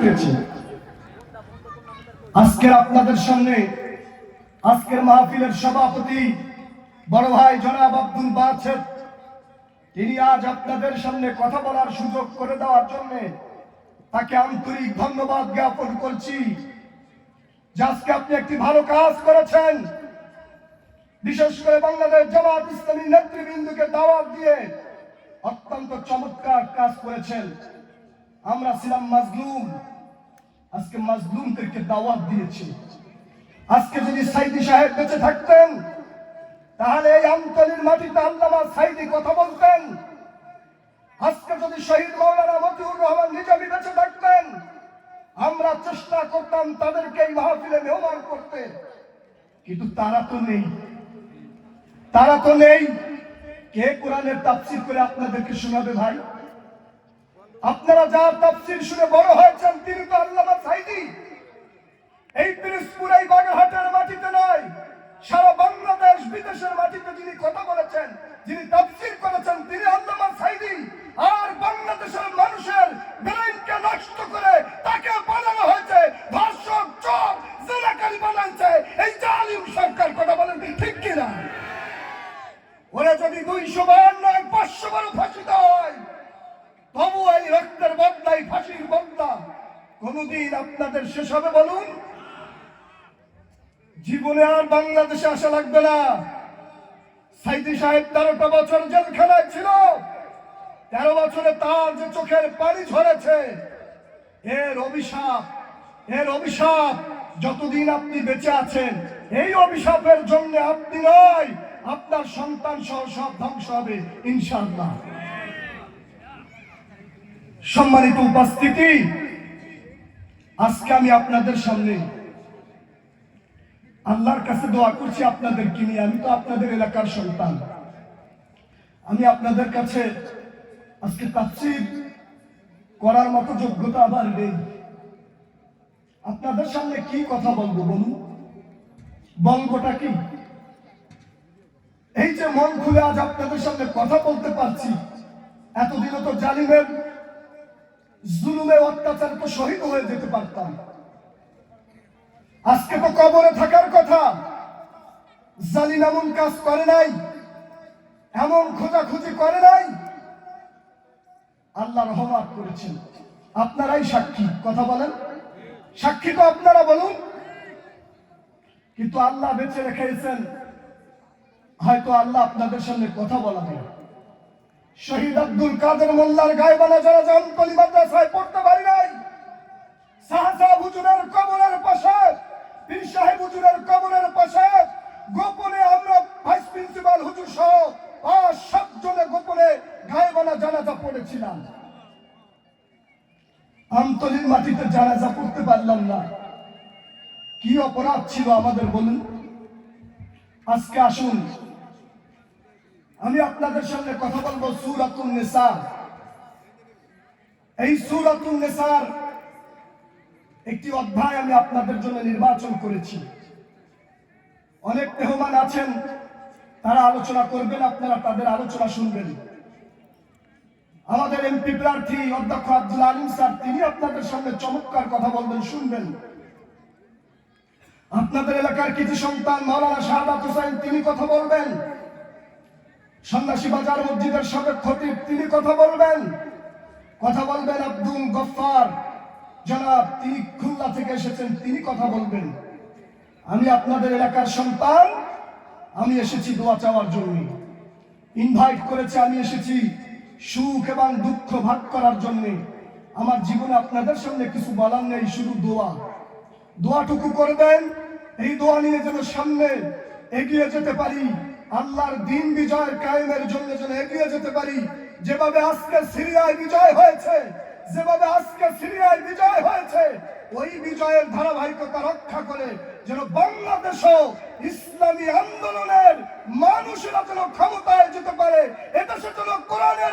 করেছি আজকের আপনাদের সামনে, আজকের মাহফিলের সভাপতি বড় ভাই জনাব আব্দুল বাছেদ তিনি আজ আপনাদের সামনে কথা বলার সুযোগ করে দেওয়ার জন্য তাকে আন্তরিক ধন্যবাদ জ্ঞাপন করছি যে আজকে আপনি একটি ভালো কাজ করেছেন। বিশেষ করে বাংলাদেশ জামাত ইসলামী নেতৃবৃন্দকে দাওয়াত দিয়ে অত্যন্ত চমৎকার কাজ করেছেন। আমরা ছিলাম মাজলুম। আজকে মাজলুমদেরকে দাওয়াত দিয়েছি। আজকে যদি সাইদি সাহেব বেঁচে থাকতেন, তাহলে এই আমতলির মাটিতে আল্লামা সাইদি কথা বলতেন। আজকে যদি শহীদ মৌলানা মতিউর রহমান নিজামী বেঁচে থাকতেন, আমরা চেষ্টা করতাম তাদেরকে এই মাহফিলে মেহমান করতে। কিন্তু তারা তো নেই। তারা তো নেই। কে কোরআনের তাফসির করে আপনাদেরকে শোনাবে ভাই? আপনারা যার তাফসির শুনে বড় হয়েছেন, তিনি তো আল্লামা সাইদি। এই পিরিসপুর, এই বাগেরহাটের মাটিতে নয়, সারা বাংলাদেশ, বিদেশের মাটিতে যিনি কথা বলেছেন, যিনি তাফসির করেছেন, তিনি আল্লামা সাইদি। আর বাংলাদেশের মানুষের ব্রেনকে নষ্ট করে তাকে বানানো হয়েছে, ধর্ষক, চোর জেলাকারী বানাচ্ছে। এই জালিম সরকার, কথা বলেন ঠিক কিনা? ওরা যদি দুইশো কোনদিন আপনাদের শেষ হবে বলুন? জীবনে আর বাংলাদেশে আসা লাগবে না। সাইদি সাহেব তেরোটা বছর জেলখানায় ছিল। তেরো বছরে তার যে চোখের পানি ঝরেছে, এর অভিশাপ এর অভিশাপ যতদিন আপনি বেঁচে আছেন, এই অভিশাপের জন্য আপনি নয়, আপনার সন্তান সহ সব ধ্বংস হবে ইনশাল্লাহ সম্মানিত উপস্থিতি আজকে আমি আপনাদের সামনে আল্লাহর কাছে দোয়া করছি আপনাদেরকে নিয়ে। আমি তো আপনাদের এলাকার সন্তান। আমি আপনাদের কাছে আজকে তাফসীর করার মতো যোগ্যতা আবার নেই। আপনাদের সামনে কি কথা বলব বলুন? বলবোটা কি? এই যে মন খুলে আজ আপনাদের সামনে কথা বলতে পারছি। এতদিনও তো জালিমের জুলুমে অত্যাচার তো শহীদ হয়ে যেতে পারতাম। আজকে তো কবরে থাকার কথা। জালিম এমন কাজ করে নাই, এমন খোঁজাখুঁজি করে নাই। আল্লাহ রহমাত করেছেন। আপনারাই সাক্ষী, কথা বলেন। সাক্ষী তো আপনারা বলুন। কিন্তু আল্লাহ বেঁচে রেখেছেন। হয়তো আল্লাহ আপনাদের সামনে কথা বলা হবে শহীদ আব্দুল কাদের মোল্লার গায়েবানা যারা যান কলি মাদ্রাসায় পড়তে পারি নাই, শাহজাহ হুজুরের কবরের পাশে, পীর সাহেব হুজুরের কবরের পাশে, গোপনে আমরা ভাইস প্রিন্সিপাল হুজুর সহ পাঁচ, সাত জনে গোপনে জানাজা পড়েছিলাম। আমতলির মাটিতে জানাজা পড়তে পারলাম না। কি অপরাধ ছিল আমাদের বলুন? আজকে আসুন। আমি আপনাদের সামনে কথা বলব সুরাতুন নেসার এই সুরাতুন নেসার একটি অধ্যায় আমি আপনাদের জন্য নির্বাচন করেছি। অনেক মেহমান আছেন, তারা আলোচনা করবেন, আপনারা তাদের আলোচনা শুনবেন। আমাদের এমপি প্রার্থী অধ্যক্ষ আব্দুল আলিম স্যার, তিনি আপনাদের সামনে চমৎকার কথা বলবেন, শুনবেন। আপনাদের এলাকার কিছু সন্তান মাওলানা শাহাদাত হোসেন, তিনি কথা বলবেন। সন্ন্যাসী বাজার মসজিদের সাবেক খতিব, তিনি কথা বলবেন। কথা বলবেন আব্দুল গফার জনাব, তিনি খুলনা থেকে এসেছেন, তিনি কথা বলবেন। আমি আপনাদের এলাকার সন্তান, আমি এসেছি দোয়া চাওয়ার জন্য। ইনভাইট করেছে, আমি এসেছি সুখ এবং দুঃখ ভাগ করার জন্য। আমার জীবনে আপনাদের সামনে কিছু বলার নেই, শুধু দোয়া। দোয়াটুকু করবেন, এই দোয়া নিয়ে যেন সামনে এগিয়ে যেতে পারি। আল্লাহর দিন বিজয় কায়েমের জন্য যেন এগিয়ে যেতে পারি। যেভাবে আজকে সিরিয়ায় বিজয় হয়েছে, যেভাবে আজকে সিরিয়ায় বিজয় হয়েছে, ওই বিজয়ের ধারাবাহিকতা রক্ষা করে যেন বাংলাদেশ ইসলামী আন্দোলনের মানুষেরা যেন ক্ষমতায় যেতে পারে এটা সে যেন নেতৃত্ব